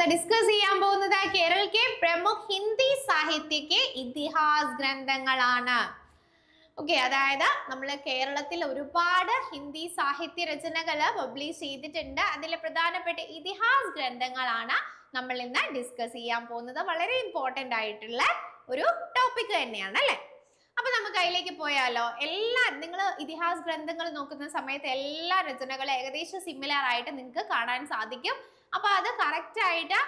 ഇന്ന് ഡിസ്കസ് ചെയ്യാൻ പോകുന്നത് കേരളത്തിലെ പ്രമുഖ ഹിന്ദി സാഹിത്യക്ക് ഇതിഹാസ് ഗ്രന്ഥങ്ങളാണ്. ഓക്കെ അതായത് നമ്മൾ കേരളത്തിൽ ഒരുപാട് ഹിന്ദി സാഹിത്യ രചനകൾ പബ്ലിഷ് ചെയ്തിട്ടുണ്ട്. അതിലെ പ്രധാനപ്പെട്ട ഇതിഹാസ് ഗ്രന്ഥങ്ങളാണ് നമ്മൾ ഇന്ന് ഡിസ്കസ് ചെയ്യാൻ പോകുന്നത്. വളരെ ഇമ്പോർട്ടന്റ് ആയിട്ടുള്ള ഒരു ടോപ്പിക് തന്നെയാണ് അല്ലേ? അപ്പൊ നമുക്ക് അതിലേക്ക് പോയാലോ. എല്ലാ നിങ്ങൾ ഇതിഹാസ് ഗ്രന്ഥങ്ങൾ നോക്കുന്ന സമയത്ത് എല്ലാ രചനകളും ഏകദേശം സിമിലർ ആയിട്ട് നിങ്ങൾക്ക് കാണാൻ സാധിക്കും. അപ്പൊ അത് കറക്റ്റ് ആയിട്ട്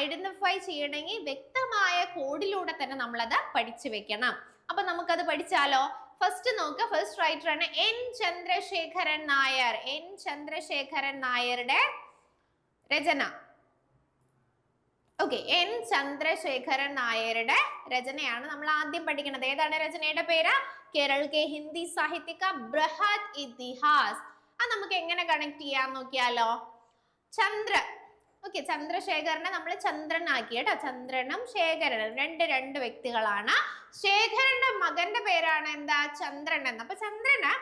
ഐഡന്റിഫൈ ചെയ്യണമെങ്കിൽ വ്യക്തമായ കോഡിലൂടെ തന്നെ നമ്മൾ അത് പഠിച്ചു വെക്കണം. അപ്പൊ നമുക്കത് പഠിച്ചാലോ? ഫസ്റ്റ് നോക്ക് ഫസ്റ്റ് റൈറ്റർ ആണ് എൻ ചന്ദ്രശേഖരൻ നായർ. എൻ ചന്ദ്രശേഖരൻ നായരുടെ രചന. ഓക്കെ എൻ ചന്ദ്രശേഖരൻ നായരുടെ രചനയാണ് നമ്മൾ ആദ്യം പഠിക്കുന്നത് ഏതാണ് രചനയുടെ പേര്? കേരൾ കെ ഹിന്ദി സാഹിത്യക ബൃഹത് ഇതിഹാസ്. അത് നമുക്ക് എങ്ങനെ കണക്ട് ചെയ്യാൻ നോക്കിയാലോ? ചന്ദ്ര ഓക്കെ ചന്ദ്രശേഖരനെ നമ്മൾ ചന്ദ്രൻ ആക്കി കേട്ടോ ചന്ദ്രനും ശേഖരനും. രണ്ട് രണ്ട് വ്യക്തികളാണ്. ശേഖരന്റെ മകന്റെ പേരാണ് എന്താ? ചന്ദ്രൻ എന്ന്. അപ്പൊ ചന്ദ്രന്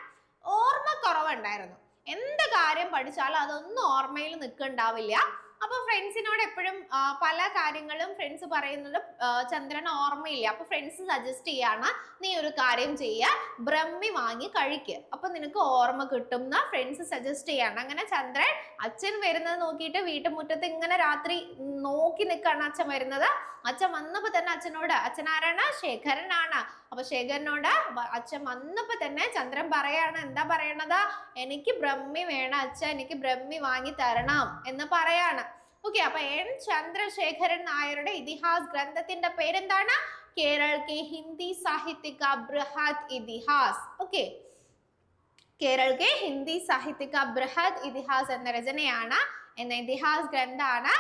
ഓർമ്മ കുറവുണ്ടായിരുന്നു എന്ത് കാര്യം പഠിച്ചാലും അതൊന്നും ഓർമ്മയിൽ നിൽക്കുന്നുണ്ടാവില്ല അപ്പൊ ഫ്രണ്ട്സിനോട് എപ്പോഴും പല കാര്യങ്ങളും ഫ്രണ്ട്സ് പറയുന്നത് ചന്ദ്രൻ ഓർമ്മയില്ല? അപ്പൊ ഫ്രണ്ട്സ് സജസ്റ്റ് ചെയ്യാണ് നീ ഒരു കാര്യം ചെയ്യ ബ്രഹ്മി വാങ്ങി കഴിക്ക്. അപ്പൊ നിനക്ക് ഓർമ്മ കിട്ടും എന്ന് ഫ്രണ്ട്സ് സജസ്റ്റ് ചെയ്യാണ്. അങ്ങനെ ചന്ദ്രൻ അച്ഛൻ വരുന്നത് നോക്കിയിട്ട് വീട്ടുമുറ്റത്ത് ഇങ്ങനെ രാത്രി നോക്കി നിൽക്കാണ് അച്ഛൻ വരുന്നത്. അച്ഛൻ വന്നപ്പോ തന്നെ അച്ഛനോട് അച്ഛൻ ആരാണ് ശേഖരനാണ്. അപ്പൊ ശേഖരനോട് അച്ഛൻ വന്നപ്പോ തന്നെ ചന്ദ്രൻ പറയാണ് എന്താ പറയണത്? എനിക്ക് ബ്രഹ്മി വേണം അച്ഛൻ എനിക്ക് ബ്രഹ്മി വാങ്ങി തരണം എന്ന് പറയാണ്. ഓക്കെ അപ്പൊ എൻ ചന്ദ്രശേഖരൻ നായരുടെ ഇതിഹാസ് ഗ്രന്ഥത്തിന്റെ പേരെന്താണ്? കേരള കെ ഹിന്ദി സാഹിത്യക ബൃഹത് ഇതിഹാസ്. ഓക്കെ കേരള കെ ഹിന്ദി സാഹിത്യക ബൃഹത് ഇതിഹാസ് എന്ന രചനയാണ് എന്ന ഇതിഹാസ് ഗ്രന്ഥാണ്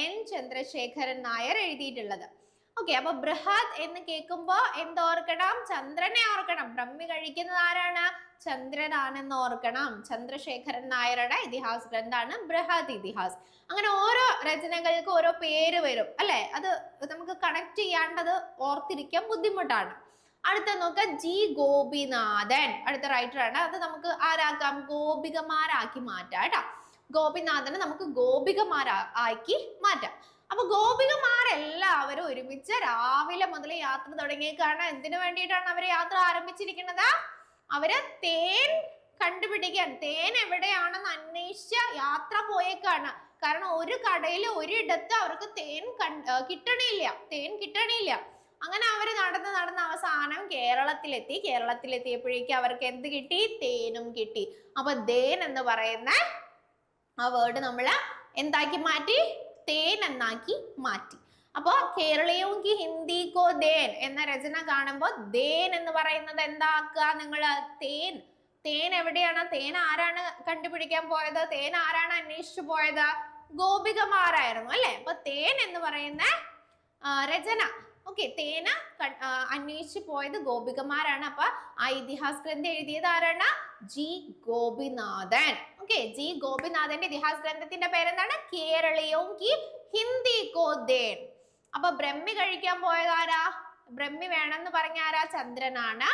എൻ ചന്ദ്രശേഖരൻ നായർ എഴുതിയിട്ടുള്ളത്. ഓക്കെ അപ്പൊ ബൃഹത് എന്ന് കേൾക്കുമ്പോ എന്തോർക്കണം ചന്ദ്രനെ ഓർക്കണം. ബ്രഹ്മി കഴിക്കുന്നത് ആരാണ്? ചന്ദ്രനാണെന്ന് ഓർക്കണം. ചന്ദ്രശേഖരൻ നായരുടെ ഇതിഹാസ് ഗ്രന്ഥാണ് ബൃഹത് ഇതിഹാസ്. അങ്ങനെ ഓരോ രചനകൾക്ക് ഓരോ പേര് വരും അല്ലെ? അത് നമുക്ക് കണക്ട് ചെയ്യാണ്ടത് ഓർത്തിരിക്കാൻ ബുദ്ധിമുട്ടാണ്. അടുത്ത നോക്ക ജി ഗോപിനാഥൻ. അടുത്ത റൈറ്റർ ആണ്. അത് നമുക്ക് ആരാക്കാം? ഗോപികമാരാക്കി മാറ്റാം കേട്ടോ. ഗോപിനാഥനെ നമുക്ക് ഗോപികമാരാ ആക്കി മാറ്റാം. അപ്പൊ ഗോപികമാരെല്ലാവരും ഒരുമിച്ച് രാവിലെ മുതൽ യാത്ര തുടങ്ങിയേക്കാണ് എന്തിനു വേണ്ടിയിട്ടാണ് അവർ യാത്ര ആരംഭിച്ചിരിക്കുന്നത്? അവർ തേൻ കണ്ടുപിടിക്കാൻ തേൻ എവിടെയാണെന്ന് അന്വേഷിച്ച യാത്ര പോയേക്കാണ്. കാരണം ഒരു കടയിൽ ഒരിടത്ത് അവർക്ക് തേൻ കിട്ടണില്ല തേൻ കിട്ടണില്ല. അങ്ങനെ അവർ നടന്ന് നടന്ന് അവസാനം കേരളത്തിലെത്തി. കേരളത്തിലെത്തിയപ്പോഴേക്കും അവർക്ക് എന്ത് കിട്ടി? തേനും കിട്ടി. അപ്പൊ തേൻ എന്ന് പറയുന്ന ആ വേർഡ് നമ്മൾ എന്താക്കി മാറ്റി? തേൻ എന്നാക്കി മാറ്റി. അപ്പോ കേരളീയവും കി ഹിന്ദി കോ ദേൻ എന്ന രചന കാണുമ്പോൾ ദേൻ എന്ന് പറയുന്നത് എന്താക്കുക? നിങ്ങൾ തേൻ തേൻ എവിടെയാണ്? തേൻ ആരാണ് കണ്ടുപിടിക്കാൻ പോയത്? തേൻ ആരാണ് അന്വേഷിച്ചു പോയത്? ഗോപികമാരായിരുന്നു അല്ലെ? അപ്പൊ തേൻ എന്ന് പറയുന്ന രചന. ഓക്കെ തേന അന്വേഷിച്ചു പോയത് ഗോപികമാരാണ്. അപ്പൊ ആ ഇതിഹാസ് ഗ്രന്ഥം എഴുതിയത് ആരാണ്? ജി ഗോപിനാഥൻ. ഓക്കെ ജി ഗോപിനാഥന്റെ ഇതിഹാസ ഗ്രന്ഥത്തിന്റെ പേരെന്താണ്? കേരളീയവും കി ഹിന്ദി കോ ദേൻ അപ്പൊ ബ്രഹ്മി കഴിക്കാൻ പോയതാരാ ബ്രഹ്മി വേണമെന്ന് പറഞ്ഞ ആരാ? ചന്ദ്രനാണ്.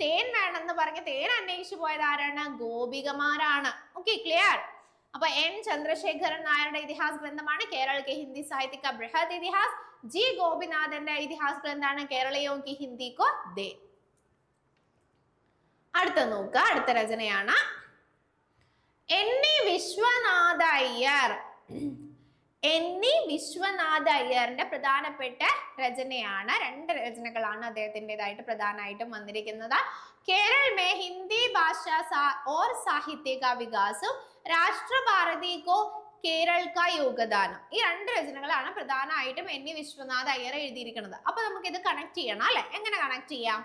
തേൻ വേണമെന്ന് പറഞ്ഞ തേൻ അന്വേഷിച്ചു പോയത് ആരാണ്? ഗോപികമാരാണ്. ഓക്കെ ക്ലിയർ അപ്പൊ എൻ ചന്ദ്രശേഖരൻ നായരുടെ ഇതിഹാസ് ഗ്രന്ഥമാണ് കേരള ഹിന്ദി സാഹിത്യക ബൃഹത് ഇതിഹാസ്. ജി ഗോപിനാഥന്റെ ഇതിഹാസ ഗ്രന്ഥാണ് കേരളീയോ കി ഹിന്ദി കോ ദേ. അടുത്ത നോക്കുക. അടുത്ത രചനയാണ്. എൻ വിശ്വനാഥ അയ്യർ. എൻ വിശ്വനാഥ അയ്യറിന്റെ പ്രധാനപ്പെട്ട രചനയാണ്. രണ്ട് രചനകളാണ് അദ്ദേഹത്തിന്റെതായിട്ട് പ്രധാനമായിട്ടും വന്നിരിക്കുന്നത്. കേരൾ മേ ഹിന്ദി ഭാഷ ഓർ സാഹിത്യ കാ വികാസം. രാഷ്ട്രഭാരതി കോ കേരൾ കാ യോഗദാനം. ഈ രണ്ട് രചനകളാണ് പ്രധാനമായിട്ടും എൻ ഇ വിശ്വനാഥ അയ്യർ എഴുതിയിരിക്കുന്നത്. അപ്പൊ നമുക്ക് ഇത് കണക്ട് ചെയ്യണം അല്ലെ? എങ്ങനെ കണക്ട് ചെയ്യാം?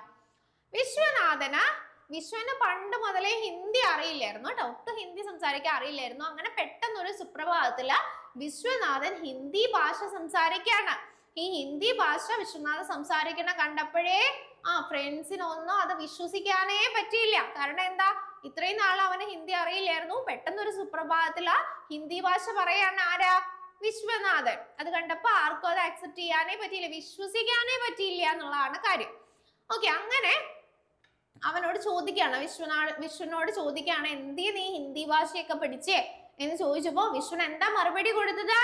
വിശ്വനാഥന് വിശ്വന് പണ്ട് മുതലേ ഹിന്ദി അറിയില്ലായിരുന്നു കേട്ടോ. ഒട്ടും ഹിന്ദി സംസാരിക്കാൻ അറിയില്ലായിരുന്നു. അങ്ങനെ പെട്ടെന്ന് ഒരു സുപ്രഭാതത്തിൽ വിശ്വനാഥൻ ഹിന്ദി ഭാഷ സംസാരിക്കാണ്. ഈ ഹിന്ദി ഭാഷ വിശ്വനാഥൻ സംസാരിക്കണ കണ്ടപ്പോഴേ ആ ഫ്രണ്ട്സിനൊന്നും അത് വിശ്വസിക്കാനേ പറ്റിയില്ല. കാരണം എന്താ? ഇത്രയും നാൾ അവന് ഹിന്ദി അറിയില്ലായിരുന്നു. പെട്ടെന്ന് ഒരു സുപ്രഭാതത്തിൽ ആ ഹിന്ദി ഭാഷ പറയാണ് ആരാ? വിശ്വനാഥൻ. അത് കണ്ടപ്പോ ആർക്കും അത് ആക്സെപ്റ്റ് ചെയ്യാനേ പറ്റിയില്ല വിശ്വസിക്കാനേ പറ്റിയില്ല എന്നുള്ളതാണ് കാര്യം. ഓക്കെ അങ്ങനെ അവനോട് ചോദിക്കുകയാണ് വിശ്വനാ വിശ്വനോട് ചോദിക്കുകയാണ് എന്തിയെ നീ ഹിന്ദി ഭാഷയൊക്കെ പഠിച്ചേ? എന്ന് ചോദിച്ചപ്പോ വിശ്വൻ എന്താ മറുപടി കൊടുത്തത്?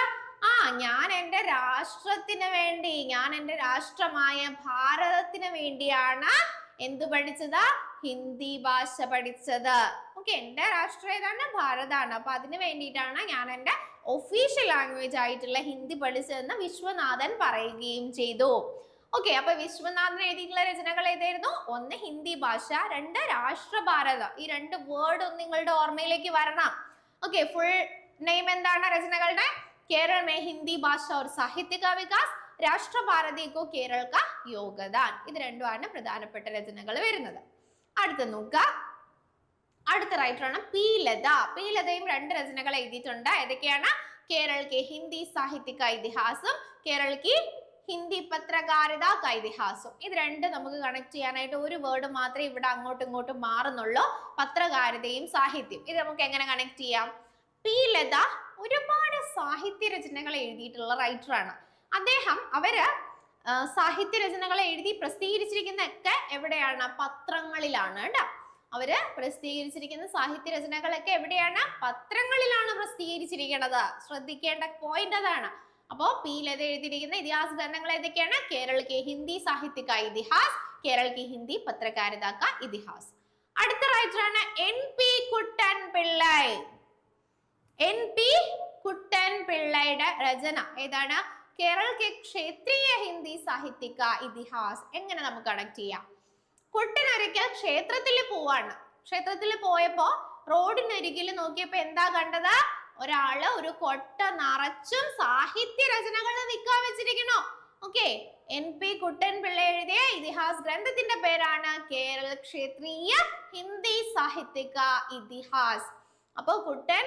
ആ ഞാൻ എന്റെ രാഷ്ട്രത്തിന് വേണ്ടി ഞാൻ എന്റെ രാഷ്ട്രമായ ഭാരതത്തിന് വേണ്ടിയാണ് എന്ത് പഠിച്ചത്? ഹിന്ദി ഭാഷ പഠിച്ചത്. ഓക്കെ എന്റെ രാഷ്ട്രം ഏതാണ്? ഭാരതാണ്. അപ്പൊ അതിന് വേണ്ടിയിട്ടാണ് ഞാൻ എന്റെ ഒഫീഷ്യൽ ലാംഗ്വേജ് ആയിട്ടുള്ള ഹിന്ദി പഠിച്ചതെന്ന് വിശ്വനാഥൻ പറയുകയും ചെയ്തു. ഓക്കെ അപ്പൊ വിശ്വനാഥൻ എഴുതിയിട്ടുള്ള രചനകൾ ഏതായിരുന്നു? ഒന്ന് ഹിന്ദി ഭാഷ രണ്ട് രാഷ്ട്രഭാരത ഈ രണ്ട് വേർഡ് ഒന്ന് നിങ്ങളുടെ ഓർമ്മയിലേക്ക് വരണം. ഓക്കെ ഫുൾ നെയിം എന്താണ് രചനകളുടെ? കേരള മേ ഹിന്ദി ഭാഷ ഒരു സാഹിത്യ കാ വികാസ് രാഷ്ട്രഭാരതിക്കോ കേരൾക്ക യോഗദാൻ. ഇത് രണ്ടുമാണ് പ്രധാനപ്പെട്ട രചനകൾ വരുന്നത്. അടുത്ത നോക്കുക. അടുത്ത റൈറ്റർ ആണ് പി ലത. പി ലതയും രണ്ട് രചനകൾ എഴുതിയിട്ടുണ്ട്. ഏതൊക്കെയാണ്? കേരളക്ക് ഹിന്ദി സാഹിത്യ കാ ഇതിഹാസം ഹിന്ദി പത്രകാരിത കൈതിഹാസം ഇത് രണ്ട് നമുക്ക് കണക്ട് ചെയ്യാനായിട്ട് ഒരു വേർഡ് മാത്രമേ ഇവിടെ അങ്ങോട്ടും ഇങ്ങോട്ടും മാറുന്നുള്ളൂ. പത്രകാരിതയും സാഹിത്യം. ഇത് നമുക്ക് എങ്ങനെ കണക്ട് ചെയ്യാം? പി ലത ഒരുപാട് സാഹിത്യ രചനകൾ എഴുതിയിട്ടുള്ള റൈറ്ററാണ് അദ്ദേഹം അവർ സാഹിത്യ രചനകൾ എഴുതി പ്രസിദ്ധീകരിച്ചിരിക്കുന്നതൊക്കെ എവിടെയാണ്? പത്രങ്ങളിലാണ് കേട്ടോ. അവർ പ്രസിദ്ധീകരിച്ചിരിക്കുന്ന സാഹിത്യ രചനകളൊക്കെ എവിടെയാണ്? പത്രങ്ങളിലാണ് പ്രസിദ്ധീകരിച്ചിരിക്കുന്നത് ശ്രദ്ധിക്കേണ്ട പോയിന്റ് അതാണ്. അപ്പോ പി ലത എഴുതിയിരിക്കുന്ന ഇതിഹാസ ഗ്രന്ഥങ്ങൾ ഏതൊക്കെയാണ്? കേരള ഹിന്ദി സാഹിത്യ ഇതിഹാസ് കേരള ഹിന്ദി പത്രകാരിത കാ ഇതിഹാസ്. അടുത്ത റൈറ്ററാണ് N P Kuttan Pillai. N P Kuttan പിള്ളയുടെ രചന. ഏതാണ്? കേരള ക്ഷേത്രീയ ഹിന്ദി സാഹിത്യക ഇതിഹാസ് എങ്ങനെ നമുക്ക് കണക്ട് ചെയ്യാം? കുട്ടനൊരിക്കൽ ക്ഷേത്രത്തിൽ പോവാണ്. ക്ഷേത്രത്തിൽ പോയപ്പോ റോഡിനരികിൽ നോക്കിയപ്പോ എന്താ കണ്ടത്? ഒരാൾ ഒരു കൊട്ട നിറച്ചും സാഹിത്യ രചനകൾ നിൽക്കാൻ വെച്ചിരിക്കണോ okay N P Kuttan Pillai എഴുതിയ ഇതിഹാസ് ഗ്രന്ഥത്തിന്റെ പേരാണ് കേരള ക്ഷേത്രീയ ഹിന്ദി സാഹിത്യക ഇതിഹാസ്. അപ്പൊ കുട്ടൻ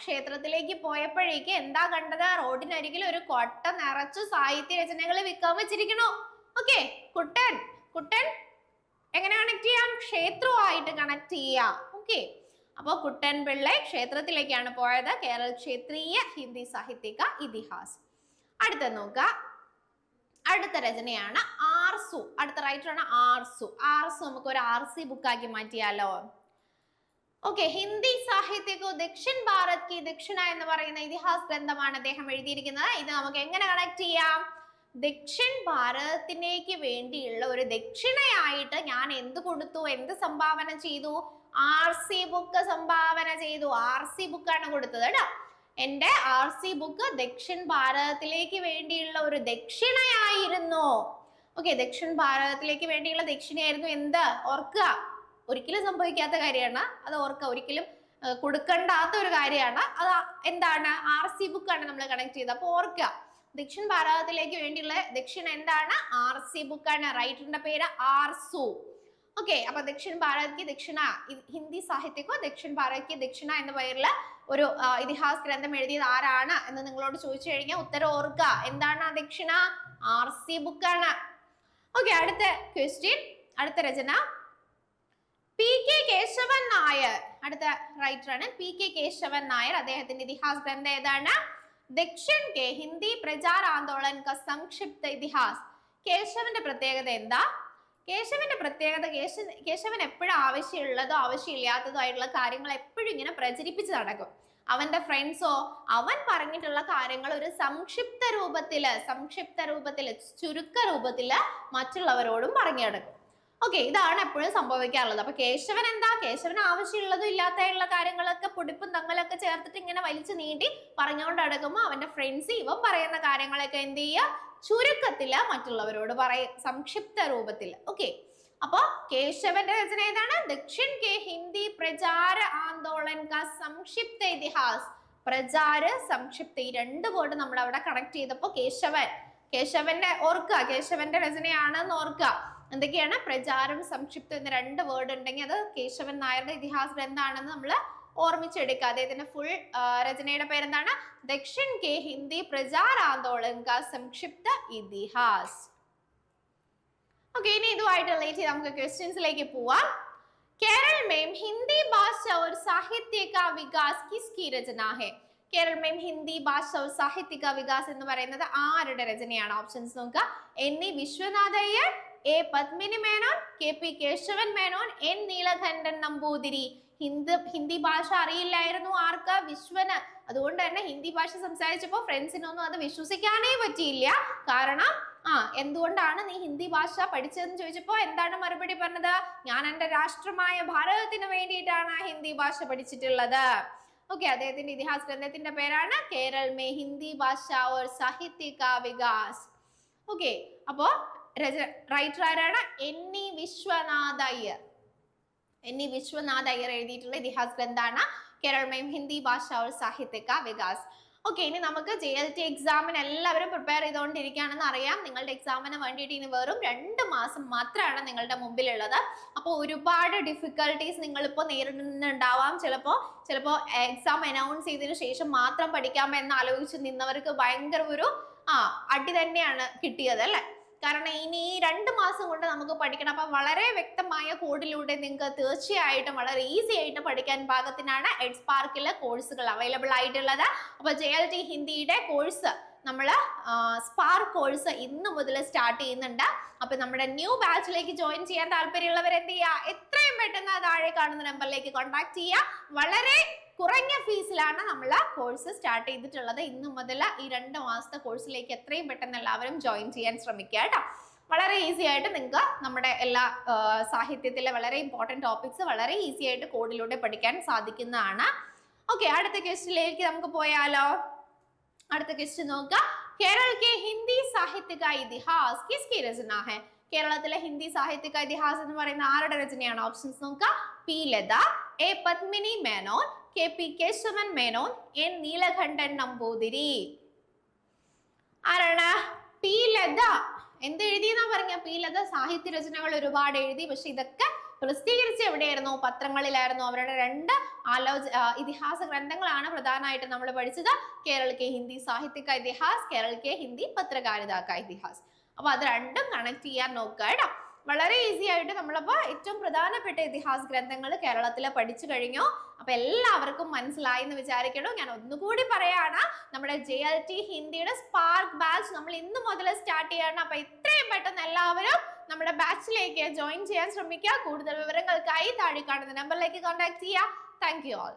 ക്ഷേത്രത്തിലേക്ക് പോയപ്പോഴേക്ക് എന്താ കണ്ടത്? റോഡിനരികിൽ ഒരു കൊട്ട നിറച്ചു സാഹിത്യ രചനകൾ വിൽക്കാൻ വെച്ചിരിക്കണു ഓക്കെ കുട്ടൻ കുട്ടൻ എങ്ങനെ കണക്ട് ചെയ്യാം? ക്ഷേത്രവുമായിട്ട് കണക്ട് ചെയ്യാം. ഓക്കെ അപ്പോൾ കുട്ടൻ പിള്ളെ ക്ഷേത്രത്തിലേക്കാണ് പോയത്. കേരള ക്ഷേത്രീയ ഹിന്ദി സാഹിത്യക ഇതിഹാസ്. അടുത്ത നോക്കുക. അടുത്ത രചനയാണ് ആർസു അടുത്ത റൈറ്ററാണ് ആർസു ആർസു നമുക്ക് ഒരു ആർ സി ബുക്കാക്കി മാറ്റിയാലോ? ഓക്കെ ഹിന്ദി സാഹിത്യകോ ദക്ഷിൺ ഭാരത് കി ദക്ഷിണ എന്ന് പറയുന്ന ഇതിഹാസ ഗ്രന്ഥമാണ് അദ്ദേഹം എഴുതിയിരിക്കുന്നത്. ഇത് നമുക്ക് എങ്ങനെ കണക്ട് ചെയ്യാം? ദക്ഷിൺ ഭാരതത്തിലേക്ക് വേണ്ടിയുള്ള ഒരു ദക്ഷിണയായിട്ട് ഞാൻ എന്ത് കൊടുത്തു? എന്ത് സംഭാവന ചെയ്തു? ആർ സി ബുക്ക് സംഭാവന ചെയ്തു. ആർ സി ബുക്കാണ് കൊടുത്തത് കേട്ടോ. എന്റെ ആർ സി ബുക്ക് ദക്ഷിൺ ഭാരതത്തിലേക്ക് വേണ്ടിയുള്ള ഒരു ദക്ഷിണയായിരുന്നു. ഓക്കെ ദക്ഷിൺ ഭാരതത്തിലേക്ക് വേണ്ടിയുള്ള ദക്ഷിണയായിരുന്നു എന്ത്? ഓർക്കുക. ഒരിക്കലും സംഭവിക്കാത്ത കാര്യമാണ്. അത് ഓർക്കുക ഒരിക്കലും കൊടുക്കണ്ടാത്ത ഒരു കാര്യമാണ്. അത് എന്താണ്? ആർ സി ബുക്കാണ് നമ്മൾ കണക്ട് ചെയ്തത്. അപ്പോൾ ഓർക്കുക ദക്ഷിൺ ഭാരതത്തിലേക്ക് വേണ്ടിയുള്ള ദക്ഷിണ എന്താണ്? ആർ സി ബുക്കാണ് റൈറ്ററിന്റെ പേര് ആർസു ഓക്കെ അപ്പൊ ദക്ഷിൺ ഭാരത് ദക്ഷിണ ഹിന്ദി സാഹിത്യക്കോ ദക്ഷിൺ ഭാരത് ദക്ഷിണ എന്ന പേരിൽ ഒരു ഇതിഹാസ ഗ്രന്ഥം എഴുതിയത് ആരാണ് എന്ന് നിങ്ങളോട് ചോദിച്ചു കഴിഞ്ഞാൽ ഉത്തരം ഓർക്കുക എന്താണ് ആ ദക്ഷിണ? ആർ സി ബുക്കാണ് ഓക്കെ അടുത്ത ക്വസ്റ്റ്യൻ അടുത്ത രചന. പി കെ കേശവൻ നായർ അടുത്ത ആണ്. പി കെ കേശവൻ നായർ അദ്ദേഹത്തിന്റെ ഇതിഹാസ് ഗ്രന്ഥം ഏതാണ് ദക്ഷിൺ കെ ഹിന്ദി പ്രചാർ ആന്തോളൻ ക സംക്ഷിപ്ത ഇതിഹാസ്. കേശവന്റെ പ്രത്യേകത എന്താ? കേശവന്റെ പ്രത്യേകത കേശ കേശവൻ എപ്പോഴും ആവശ്യമുള്ളതോ ആവശ്യമില്ലാത്തതോ ആയിട്ടുള്ള കാര്യങ്ങൾ എപ്പോഴും ഇങ്ങനെ പ്രചരിപ്പിച്ച് നടക്കും. അവന്റെ ഫ്രണ്ട്സോ അവൻ പറഞ്ഞിട്ടുള്ള കാര്യങ്ങൾ ഒരു സംക്ഷിപ്ത രൂപത്തിൽ സംക്ഷിപ്ത രൂപത്തിൽ ചുരുക്ക രൂപത്തിൽ മറ്റുള്ളവരോടും പറഞ്ഞു നടക്കും. ഓക്കെ ഇതാണ് എപ്പോഴും സംഭവിക്കാറുള്ളത്. അപ്പൊ കേശവൻ എന്താ? കേശവൻ ആവശ്യമുള്ളതും ഇല്ലാത്തയുള്ള കാര്യങ്ങളൊക്കെ പൊടിപ്പും തങ്ങലൊക്കെ ചേർത്തിട്ട് ഇങ്ങനെ വലിച്ചു നീട്ടി പറഞ്ഞുകൊണ്ട് അടക്കുമ്പോൾ അവന്റെ ഫ്രണ്ട്സ് ഇവൻ പറയുന്ന കാര്യങ്ങളൊക്കെ എന്ത് ചെയ്യുക? ചുരുക്കത്തിൽ മറ്റുള്ളവരോട് പറയും സംക്ഷിപ്ത രൂപത്തിൽ. ഓക്കെ അപ്പൊ കേശവന്റെ രചന ഏതാണ്? ദക്ഷിൺ കെ ഹിന്ദി പ്രചാര ആന്തോളൻ കാ സംക്ഷിപ്ത ഇതിഹാസ്. പ്രചാര സംക്ഷിപ്ത ഈ രണ്ട് വേർഡ് നമ്മൾ അവിടെ കണക്ട് ചെയ്തപ്പോ കേശവൻ കേശവന്റെ ഓർക്കുക കേശവന്റെ രചനയാണെന്ന് ഓർക്കുക. എന്തൊക്കെയാണ്? പ്രചാരം സംക്ഷിപ്തം എന്ന രണ്ട് വേർഡ് ഉണ്ടെങ്കിൽ അത് കേശവൻ നായരുടെ ഇതിഹാസ ഗ്രന്ഥാണെന്ന് നമ്മൾ ഓർമ്മിച്ചെടുക്കുക. അദ്ദേഹത്തിന്റെ ഫുൾ രചനയുടെ പേരെന്താണ്? ദക്ഷിൺ കെ ഹിന്ദി പ്രചാർ ആന്തോളൻ കാ സംക്ഷിപ്ത ഇതിഹാസ്. ഓക്കെ ഇനി ഇതുമായിട്ട് റിലേറ്റ് ചെയ്ത് നമുക്ക് ക്വസ്റ്റ്യൻസിലേക്ക് പോവാം. കേരള മേം ഹിന്ദി ഭാഷ ഒരു സാഹിത്യ വികാസ് കിസ്കി രചന ഹെ. കേരൾ മേം ഹിന്ദി ഭാഷ ഒരു സാഹിത്യ വികാസ് എന്ന് പറയുന്നത് ആരുടെ രചനയാണ്? ഓപ്ഷൻസ് നോക്കുക. N E e. Viswanathaiyer A Padmini Menon K P Kesavan Menon N Neelakantan Namboothiri. Hindi Hindi ഭാഷ അറിയില്ലായിരുന്നു ആർക്ക്? വിശ്വന്. അതുകൊണ്ട് തന്നെ ഹിന്ദി ഭാഷ സംസാരിച്ചപ്പോൾ ഫ്രണ്ട്സിനൊന്നും അത് വിശ്വസിക്കാനേ പറ്റിയില്ല. കാരണം ആ എന്തുകൊണ്ടാണ് നീ ഹിന്ദി ഭാഷ പഠിച്ചതെന്ന് ചോദിച്ചപ്പോൾ എന്താണ് മറുപടി പറഞ്ഞത്? ഞാൻ എന്റെ രാഷ്ട്രമായ ഭാരതത്തിന് വേണ്ടിയിട്ടാണ് ഹിന്ദി ഭാഷ പഠിച്ചിട്ടുള്ളത്. ഓക്കെ അദ്ദേഹത്തിന്റെ ഇതിഹാസ ഗ്രന്ഥത്തിന്റെ പേരാണ് കേരൾ മേ ഹിന്ദി ഭാഷ ഓർ സാഹിത്യ വികാസ് ഓക്കെ അപ്പോ രച റൈറ്റർ ആരാണ്? N E Viswanath Iyer. N E Viswanath Iyer എഴുതിയിട്ടുള്ള ഇതിഹാസ് ഗ്രന്ഥാണ് കേരളമയം ഹിന്ദി ഭാഷ ഒരു സാഹിത്യക വികാസ്. ഓക്കെ ഇനി നമുക്ക് ജെ എൽ ടി എക്സാമിന് എല്ലാവരും പ്രിപ്പയർ ചെയ്തുകൊണ്ടിരിക്കുകയാണെന്ന് അറിയാം. നിങ്ങളുടെ എക്സാമിന് വേണ്ടിയിട്ട് ഇനി വെറും രണ്ട് മാസം മാത്രമാണ് നിങ്ങളുടെ മുമ്പിലുള്ളത്. അപ്പോൾ ഒരുപാട് ഡിഫിക്കൽട്ടീസ് നിങ്ങളിപ്പോൾ നേരിടുന്നുണ്ടാവാം. ചിലപ്പോൾ ചിലപ്പോൾ എക്സാം അനൗൺസ് ചെയ്തതിന് ശേഷം മാത്രം പഠിക്കാമെന്ന് ആലോചിച്ച് നിന്നവർക്ക് ഭയങ്കര ഒരു ആ അടി തന്നെയാണ് കിട്ടിയത് അല്ലേ? കാരണം ഇനി ഈ രണ്ട് മാസം കൊണ്ട് നമുക്ക് പഠിക്കണം. അപ്പം വളരെ വ്യക്തമായ കോഡിലൂടെ നിങ്ങൾക്ക് തീർച്ചയായിട്ടും വളരെ ഈസി ആയിട്ട് പഠിക്കാൻ പാകത്തിനാണ് എഡ് സ്പാർക്കിലെ കോഴ്സുകൾ അവൈലബിൾ ആയിട്ടുള്ളത് അപ്പോൾ ജെ എൽ ടി ഹിന്ദിയുടെ കോഴ്സ് നമ്മൾ സ്പാർക്ക് കോഴ്സ് ഇന്ന് മുതൽ സ്റ്റാർട്ട് ചെയ്യുന്നുണ്ട്. അപ്പൊ നമ്മുടെ ന്യൂ ബാച്ചിലേക്ക് ജോയിൻ ചെയ്യാൻ താല്പര്യമുള്ളവർ എന്ത് ചെയ്യുക? എത്രയും പെട്ടെന്ന് താഴെ കാണുന്ന നമ്പറിലേക്ക് കോൺടാക്ട് ചെയ്യുക. വളരെ കുറഞ്ഞ ഫീസിലാണ് നമ്മൾ കോഴ്സ് സ്റ്റാർട്ട് ചെയ്തിട്ടുള്ളത്. ഇന്ന് മുതൽ ഈ രണ്ട് മാസത്തെ കോഴ്സിലേക്ക് എത്രയും പെട്ടെന്ന് എല്ലാവരും ജോയിൻ ചെയ്യാൻ ശ്രമിക്കുക കേട്ടോ. വളരെ ഈസി ആയിട്ട് നിങ്ങൾക്ക് നമ്മുടെ എല്ലാ സാഹിത്യത്തിലെ വളരെ ഇമ്പോർട്ടന്റ് ടോപ്പിക്സ് വളരെ ഈസി ആയിട്ട് കോഡിലൂടെ പഠിക്കാൻ സാധിക്കുന്നതാണ്. ഓക്കെ അടുത്ത ക്വസ്റ്റിലേക്ക് നമുക്ക് പോയാലോ? അടുത്ത ക്വസ്റ്റ്യൻ നോക്കുക. കേരള ഹിന്ദി സാഹിത്യക ഇതിഹാസ് കിസ്കി രചന ഹെ. കേരളത്തിലെ ഹിന്ദി സാഹിത്യക ഇതിഹാസ് എന്ന് പറയുന്ന ആരുടെ രചനയാണ്? ഓപ്ഷൻസ് നോക്കുക. P Latha A Padmini Menon K P Kesavan Menon N Neelakantan Namboothiri. ആരാണ്? പി ലത. എന്ത് എഴുതിയെന്നാ പറഞ്ഞ? പി ലത സാഹിത്യ രചനകൾ ഒരുപാട് എഴുതി പക്ഷെ ഇതൊക്കെ പ്രസിദ്ധീകരിച്ച് എവിടെയായിരുന്നു? പത്രങ്ങളിലായിരുന്നു. അവരുടെ രണ്ട് ആലോച ഇതിഹാസ ഗ്രന്ഥങ്ങളാണ് പ്രധാനമായിട്ട് നമ്മൾ പഠിച്ചത്. കേരള കെ ഹിന്ദി സാഹിത്യ കാ ഇതിഹാസ് കേരള കെ ഹിന്ദി പത്രകാരിത കാ ഇതിഹാസ്. അപ്പൊ അത് രണ്ടും കണക്ട് ചെയ്യാൻ നോക്കുക കേട്ടോ. വളരെ ഈസി ആയിട്ട് നമ്മളപ്പോ ഏറ്റവും പ്രധാനപ്പെട്ട ഇതിഹാസ ഗ്രന്ഥങ്ങൾ കേരളത്തിലെ പഠിച്ചു കഴിഞ്ഞു. അപ്പൊ എല്ലാവർക്കും മനസ്സിലായി എന്ന് വിചാരിക്കണു ഞാൻ ഒന്നുകൂടി പറയാണ് നമ്മുടെ ജെ എൽ ടി ഹിന്ദിയുടെ സ്പാർക്ക് ബാച്ച് നമ്മൾ ഇന്ന് മുതൽ സ്റ്റാർട്ട് ചെയ്യണം. അപ്പൊ ഇത്രയും പെട്ടെന്ന് എല്ലാവരും നമ്മുടെ ബാച്ചിലേക്ക് ജോയിൻ ചെയ്യാൻ ശ്രമിക്കുക. കൂടുതൽ വിവരങ്ങൾക്കായി താഴെ കാണുന്ന നമ്പറിലേക്ക് കോൺടാക്ട് ചെയ്യുക. Thank you all